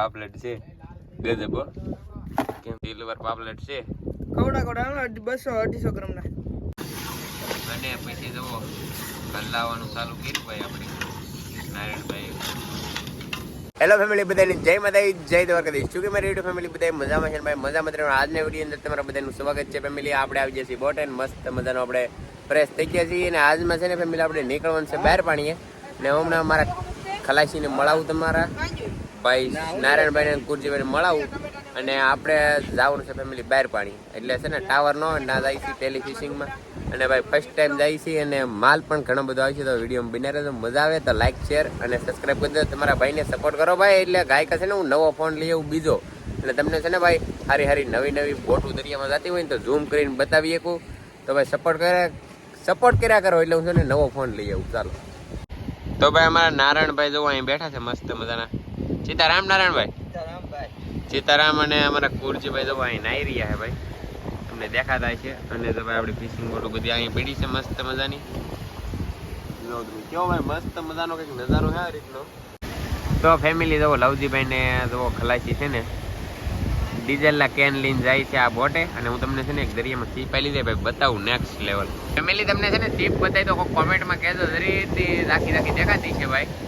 પાપલેટ છે. ગજબ. કેમ? સિલ્વર પાપલેટ છે. કવડા કવડા બસો અઢીસો ગ્રામ ના. અને પછી જવો હલાવવાનું ચાલુ કર્યું ભાઈ આપણે. નારાયણભાઈ હેલો ફેમિલી બધાની જય માતા જય દ્વારકાધીશ. શું કે મારી યુટ્યુબ ફેમિલી બધા મજામાં છે ભાઈ? મજા રહેવાનું. આજના વીડિયો અંદર તમારા બધાનું સ્વાગત છે ફેમિલી આપણે આવી જઈએ છીએ બોટ એન્ડ મસ્ત મજાનો આપણે ફ્રેશ થઈ ગયા છીએ અને આજમાં છે ને ફેમિલી આપણે નીકળવાનું છે બહાર પાણીએ. ને હમણાં મારા ખલાસીને મળાવું તમારા. ભાઈ નારાયણભાઈ ને કુરજીભાઈને મળાવું અને આપણે જવાનું છે ફેમિલી બહાર પાણી. એટલે છે ને ટાવર ન ના જાય છે ટેલી ફિશિંગમાં અને ભાઈ ફર્સ્ટ ટાઈમ જાય છે અને માલ પણ ઘણો બધો છે, તો વીડિયો બિના રહેજો મજા આવે, તો લાઈક શેર અને સબસ્ક્રાઈબ કરી દો તમારા ભાઈને સપોર્ટ કરો ભાઈ, એટલે ગાયક છે ને, હું નવો ફોન લઈ આવું બીજો. એટલે તમને છે ને ભાઈ સારી સારી નવી નવી બોટું દરિયામાં જતી હોય ને, તો ઝૂમ કરીને બતાવી શકું તો ભાઈ સપોર્ટ કરે સપોર્ટ કર્યા કરો, એટલે હું છે ને નવો ફોન લઈ આવું. ચાલો. તો ભાઈ અમારા નારાયણભાઈ જો અહીં બેઠા છે, મસ્ત મજાના. સીતારામ નારાયણભાઈ સીતારામ અને અમારા કુરજીભાઈ તો અહીં નાઈ રહ્યા છે ભાઈ. તમને દેખાતા છે. અને તો ભાઈ આપણી ફિશિંગ બોટો બધી અહીં પડી છે મસ્ત મજાની. કેવો ભાઈ મસ્ત મજાનો કંઈક નજારો છે આ રીતનો. તો ફેમિલી જવો લવજીભાઈ ને જવો ખલાસી છે ને. ડીઝલના કેન લઈને જાય છે આ બોટે. અને હું તમને છે ને એક દરિયામાં સીપ આલી દે ભાઈ બતાવું નેક્સ્ટ લેવલ ફેમિલી તમને છે ને સીપ બતાવી તો કોમેન્ટમાં કહેજો જરીથી રાખી રાખી દેખાતી છે ભાઈ.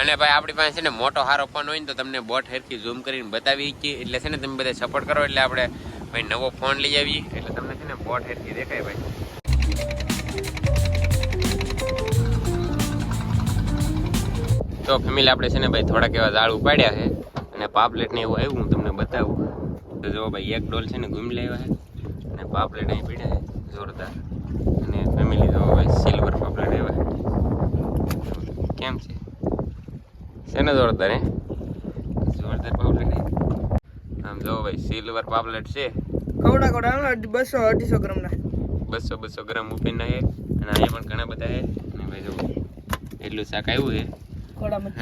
અને ભાઈ, આપણી પાસે છે ને મોટો હારો ફોન હોય ને તો તમને બોટ હેરથી ઝૂમ કરીને બતાવી શકીએ. એટલે છે ને તમે બધા સપોર્ટ કરો, એટલે આપણે ભાઈ નવો ફોન લઈ આવીએ. એટલે તમને છે ને બોટ હેરથી દેખાય ભાઈ. તો ફેમિલી, આપણે છે ને ભાઈ થોડાક એવા ઝાડ ઉપાડ્યા છે અને પાપલેટ ને એવું આવ્યું, હું તમને બતાવું. તો જો ભાઈ, એક ડોલ છે ને ગુમ લેવા છે. અને પાપલેટ અહીં પીડ્યા છે, જોરદાર અને ફેમિલી જો ભાઈ સિલ્વર પાપલેટ આવ્યા છે કેમ છે છે ને જોરદાર હે? જોરદાર પાપલેટ આમ જો ભાઈ સિલ્વર પાપલેટ છે. કવડા કવડા બસો અઢીસો ગ્રામ ના બસો બસો ગ્રામ ઉપીના છે. અને અહીંયા પણ ઘણા બધા છે. અને ભાઈ જો એટલું શાક આવ્યું છે.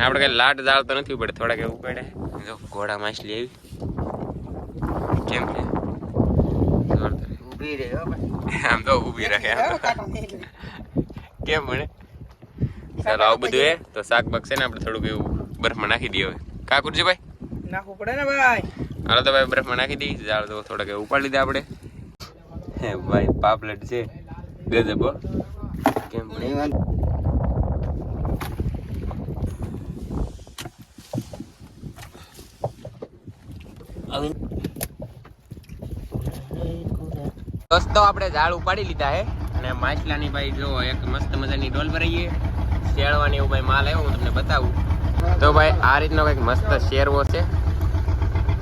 આપણે કઈ લાટ જાળ તો નથી પડે થોડાક એવું પડે જો ઘોડા માછલી આવી. કેમ. રહે આમ તો ઊભી રહે. કેમ મને ચાલો આવું બધું હે? તો શાક છે ને આપણે થોડુંક એવું બરફમાં નાખી દઈએ હવે. કા ભાઈ નાખવું પડે ને ભાઈ. હાલો તો ભાઈ બરફમાં નાખી દઈએ જાળ તો થોડાક ઉપાડી લીધા આપણે. હે ભાઈ પાપલેટ છે. ગજબ. કેમ? દોસ્તો આપણે ઝાડ ઉપાડી લીધા હે. અને માછલાની ભાઈ જો એક મસ્ત મજાની ડોલ ભરાઈએ. શેળવાની એવું ભાઈ માલ આવ્યો હું તમને બતાવું. તો ભાઈ, આ રીતનો કંઈક મસ્ત શેરવો છે.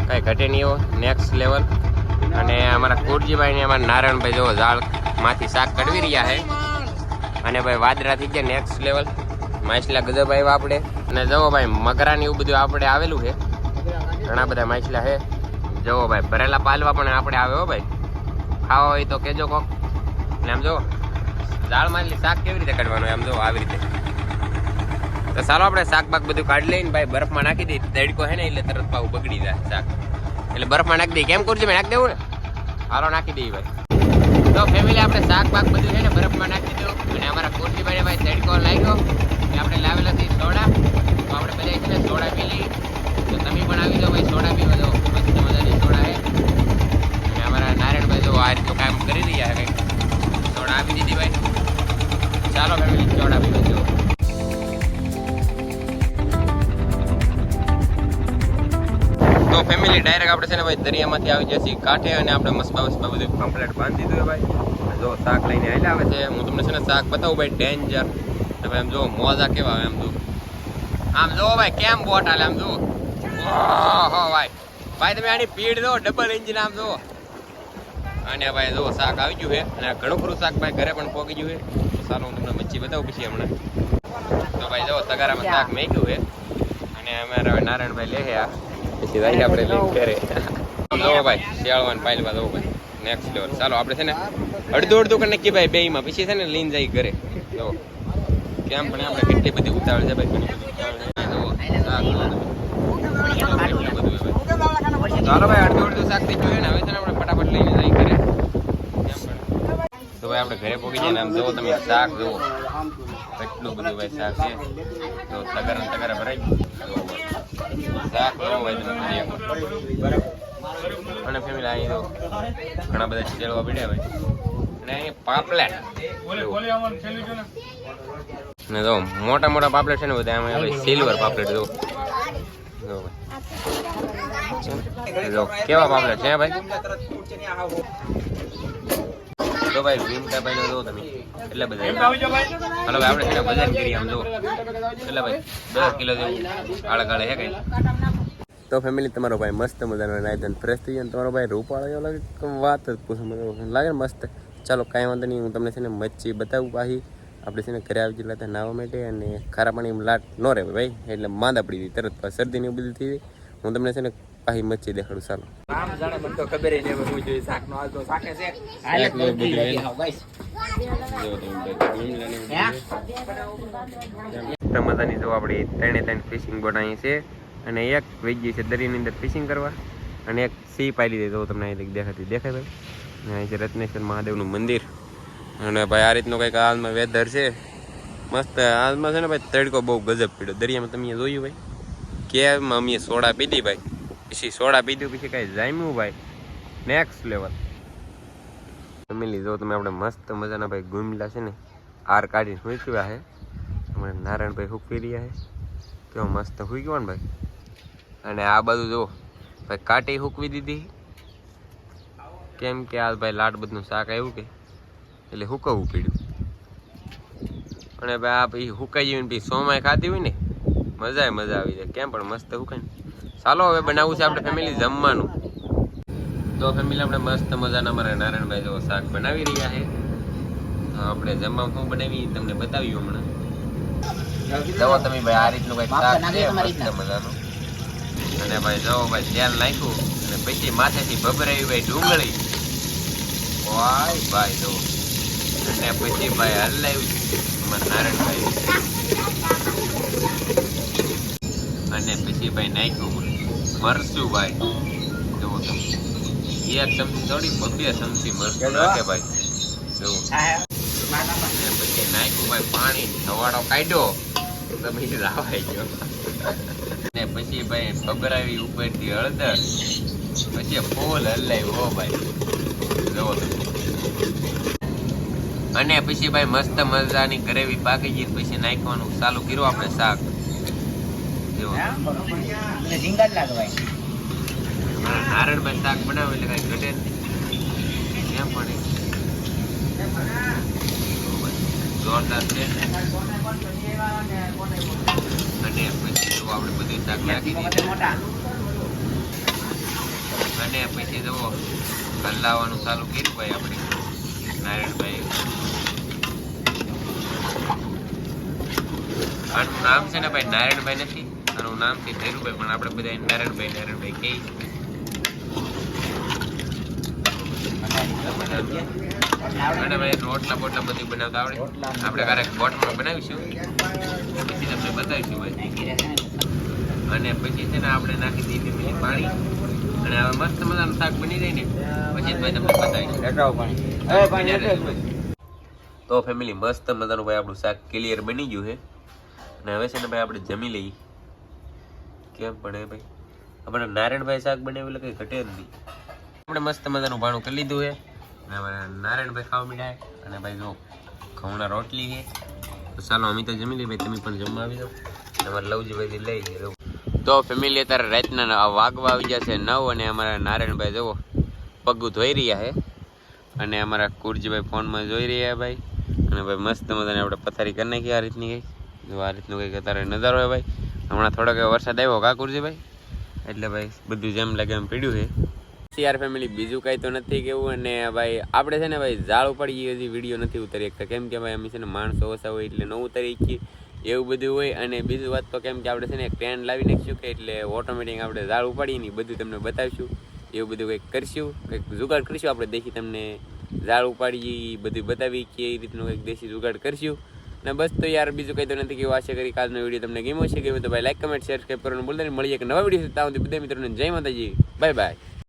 કંઈ ઘટે નહીં એવો. નેક્સ્ટ લેવલ અને અમારા કુરજીભાઈને અમારા નારાયણભાઈ જો ઝાડમાંથી શાક કડવી રહ્યા છે. અને ભાઈ, વાદરા થઈ ગયા નેક્સ્ટ લેવલ માછલા ગજબ આપણે. અને જુઓ ભાઈ મગરા ને એવું બધું આપણે આવેલું છે. ઘણા બધા માછલા છે. જુઓ ભાઈ, ભરેલા પાલવા પણ આપણે આવે ભાઈ. ખાવા હોય તો કેજો કોક. અને આમ જો માછલી શાક કેવી રીતે કાઢવાનું એમ જો આવી રીતે. તો ચાલો આપણે શાક બધું કાઢી લઈને ભાઈ બરફમાં નાખી દઈએ. તડકો હે ને એટલે તરત પાવું બગડી જાય શાક. એટલે બરફમાં નાખી દઈએ. કેમ કરજો નાખી દેવું ને? હારો નાખી દઈએ ભાઈ. તો ફેમિલી આપણે શાક બધું છે ને બરફમાં નાખી દીધું. અને અમારા કોરજીભાઈ ભાઈ તડકો તો ફેમિલી ડાયરેક્ટ આપણે છે ને ભાઈ દરિયામાંથી આવી જઈએ છીએ કાંઠે અને આપણે મસ્બા વસ્બા બધું કમ્પ્લેટ બાંધી દીધું ભાઈ. જો શાક લઈને આવેલા આવે છે હું તમને છે ને શાક બતાવું ભાઈ ડેન્જર તમે એમ જો મોજા કેવા આવે એમ જો. આમ જો ભાઈ કેમ બોટ હાલે આમ જો? ભાઈ. ભાઈ તમે આની પીડ દો ડબલ એન્જિન આમ જો. અને ભાઈ જો શાક આવી ગયું છે. અને ઘણું ખરું શાક ભાઈ ઘરે પણ પોગી ગયું છે. સારું હું તમને મચ્છી બતાવું પછી હમણાં. તો ભાઈ જો તગારામાં શાક મેક્યું છે. અને અમારા હવે નારાયણભાઈ લે આ. પછી ભાઈ આપણે લઈને ઘરે જો ભાઈ શિયાળવાન પાયલવા જો ભાઈ. નેક્સ્ટ લેવલ ચાલો, આપણે છે ને અડધું અડધું કરી નક્કી ભાઈ બેમાં પછી છે ને લઈને જાય ઘરે. જો કેમ પણ આપણે કેટલી બધી ઉતાવળ છે ભાઈ, ઘણી બધી ચાલો ભાઈ, અડધું અડધું શાક ગયું ને, હવે આપણે ફટાફટ લઈને જાય ઘરે. તો આપણે ઘરે પહોંચી જાય ને, આમ જુઓ તમે, શાક જુઓ. કેટલું બધું ભાઈ શાક છે. તો તગારા તગારા ભરાઈ અહીં તો ઘણા બધા ચેડવા પડ્યા ભાઈ પાપલેટ. ને તો મોટા મોટા પાપલેટ છે ને બધા, આમાં સિલ્વર પાપલેટ જો. કેવા પાપલેટ છે, ભાઈ? તો ભાઈ ભીમકા ભાઈ જો તમે. એટલે બધા? હાલો ભાઈ આપણે છે વજન કરી આમ જો. એટલે ભાઈ? દસ કિલો જેવું. આળે કાળે હે કઈ? તો ફેમિલી તમારો ભાઈ મસ્ત મજાનો નાયદન ફ્રેશ થઈ ગયો અને તમારો ભાઈ રૂપાળો એવો લાગે વાત જ પૂછો મને. લાગે ને મસ્ત? ચાલો કાંઈ વાંધો નહીં હું તમને છે ને મચ્છી બતાવું પાછી. આપણે છે ને ઘરે આવી ગયેલા હતા નાહવા માટે અને ખારા પાણી લાટ ન રહે ભાઈ. એટલે માંદા પડી ગઈ તરત શરદી ને એવું બધું થઈ હું તમને છે ને પાછી મચ્છી દેખાડું ચાલો. આમ જાણે મને તો ખબર તો શાકે છે. જો જો આપણી ત્રણે ત્રણ ફિશિંગ બોટ અહીં છે અને એક વેજી છે દરિયાની અંદર ફિશિંગ કરવા અને એક સી પાઈ લીધી તો તમને અહીં દેખાતી દેખાય ભાઈ. અને અહીં છે રત્નેશ્વર મહાદેવનું મંદિર. અને ભાઈ આ રીતનું કંઈક હાલમાં વેધર છે. મસ્ત હાલમાં છે ને ભાઈ તડકો બહુ ગજબ પીડ્યો. દરિયામાં તમે જોયું ભાઈ કેમ અમે સોડા પીધી ભાઈ. પછી સોડા પીધું પછી કાંઈ જામ્યું ભાઈ. નેક્સ્ટ લેવલ ફેમિલી, જો તમે આપણે મસ્ત મજાના ભાઈ ગુમલા છે ને આર કાઢીને ગયા છે. હમણાં નારાયણભાઈ હુકવી રહ્યા છે. કેવો મસ્ત હુઈ ગયો ને ભાઈ. અને આ બધું જો, ભાઈ કાટી હુકવી દીધી. કેમ કે આ ભાઈ લાટ બધું શાક આવ્યું કે, એટલે હુકવવું પડ્યું. અને ભાઈ આ પછી હુકાઈ જઈને પછી સોમાય ખાધી હોય ને મજા મજા આવી જાય. કેમ પણ મસ્ત એવું કઈ ચાલો હવે બનાવવું છે આપણે ફેમિલી જમવાનું. તો ફેમિલી આપણે મસ્ત મજાના અમારા નારાયણભાઈ જો શાક બનાવી રહ્યા છે. આપણે જમવામાં શું બનાવી તમને બતાવ્યું હમણાં. જવો તમે ભાઈ આ રીતનું કઈ શાક છે મસ્ત મજાનું. અને ભાઈ જવો ભાઈ ધ્યાન નાખ્યું. અને પછી માથેથી ભભરાવી ભાઈ ડુંગળી. વાય ભાઈ જો અને પછી ભાઈ હલાવ્યું અમારા નારાયણભાઈ. અને પછી ભાઈ નાખ્યું મરશું ભાઈ જુઓ તમે એક ચમચી થોડી બબે ચમચી મરશું નાખે ભાઈ. જુઓ. પછી નાખ્યું ભાઈ પાણી. ધવાડો કાઢ્યો. તમે રાવાઈ ગયો. ને પછી ભાઈ ભભરાવી ઉપરથી હળદર. પછી ફૂલ હલાય હો ભાઈ. જુઓ તમે અને પછી ભાઈ મસ્ત મજાની ગ્રેવી પાકી ગઈ પછી નાખવાનું ચાલુ કર્યું આપણે શાક. જુઓ નારાયણભાઈ શાક બનાવે એટલે કઈ ઘટે જોરદાર છે અને આપણે બધું શાક નાખી દીધું અને પછી જુઓ હલાવવાનું ચાલુ કર્યું ભાઈ આપણે નારાયણભાઈ આનું નામ છે ને ભાઈ નારાયણભાઈ નથી? આનું નામ છે ધીરુભાઈ પણ આપણે બધા નારાયણભાઈ નારાયણભાઈ કહીએ અને ભાઈ રોટલા બોટલા બધું બનાવતા આવડે. આપણે ક્યારેક બોટમાં બનાવીશું પછી તમને બતાવીશું ભાઈ. અને પછી છે ને આપણે નાખી દીધી પેલી પાણી. અને હવે મસ્ત મજાનું શાક બની જાય ને પછી ભાઈ તમને બતાવીશું. તો ફેમિલી મસ્ત મજાનું ભાઈ આપણું શાક ક્લિયર બની ગયું છે. અને હવે છે ને ભાઈ આપણે જમી લઈએ. કેમ પડે ભાઈ? આપણે નારાયણભાઈ શાક બનાવ્યું એટલે કંઈ ઘટે જ નહીં. આપણે મસ્ત મજાનું ભાણું કરી લીધું છે. અને નારાયણભાઈ ખાવા મીઠાય અને ભાઈ જો, ઘઉંના રોટલી છે. તો ચાલો, અમે તો જમી લઈએ. ભાઈ, તમે પણ જમવા આવી જાઓ. અમારે લવજીભાઈથી લઈ જાઓ તો ફેમિલી અત્યારે રાતના વાગવા આવી જશે નવ અને અમારા નારાયણભાઈ જુઓ, પગું ધોઈ રહ્યા છે. અને અમારા કુરજીભાઈ ફોનમાં જોઈ રહ્યા ભાઈ. અને ભાઈ મસ્ત મજાને આપણે પથારી કરી નાખી આ રીતની કંઈક. આ રીતનું કંઈક અત્યારે નજારો હોય ભાઈ. હમણાં થોડોક વરસાદ આવ્યો કાકુરજીભાઈ. એટલે ભાઈ, બધું જેમ લાગે એમ પીડ્યું છે. સીઆર ફેમિલી બીજું કાંઈ તો નથી કેવું અને ભાઈ, આપણે છે ને ભાઈ, ઝાડ ઉપાડી હજી વીડિયો નથી ઉતારી શકતા કેમ કે ભાઈ, અમે છે ને માણસો ઓછા હોય એટલે ન ઉતારી શકીએ એવું બધું હોય. અને બીજું વાત તો કેમ કે આપણે છે ને ટ્રેન લાવી નાખીશું કે એટલે ઓટોમેટિક આપણે ઝાડ ઉપાડીએ ને બધું તમને બતાવીશું. એવું બધું કંઈક કરશું, કંઈક જુગાડ કરીશું. આપણે દેખી તમને ઝાડ ઉપાડી બધું બતાવી કે એ રીતનું કંઈક દેશી જુગાડ કરશું. ને બસ તો યાર બીજું કંઈ તો નથી કેવું. આશા કરી કાલનો વીડિયો તમને ગમ્યો છે ગમ્યો તો ભાઈ લાઈક કમેન્ટ શેર સબસ્ક્રાઈબ કરવાનું બોલતા મળીએ એક નવા વીડિયો ત્યાં સુધી બધા મિત્રોને જય માતાજી. Bye bye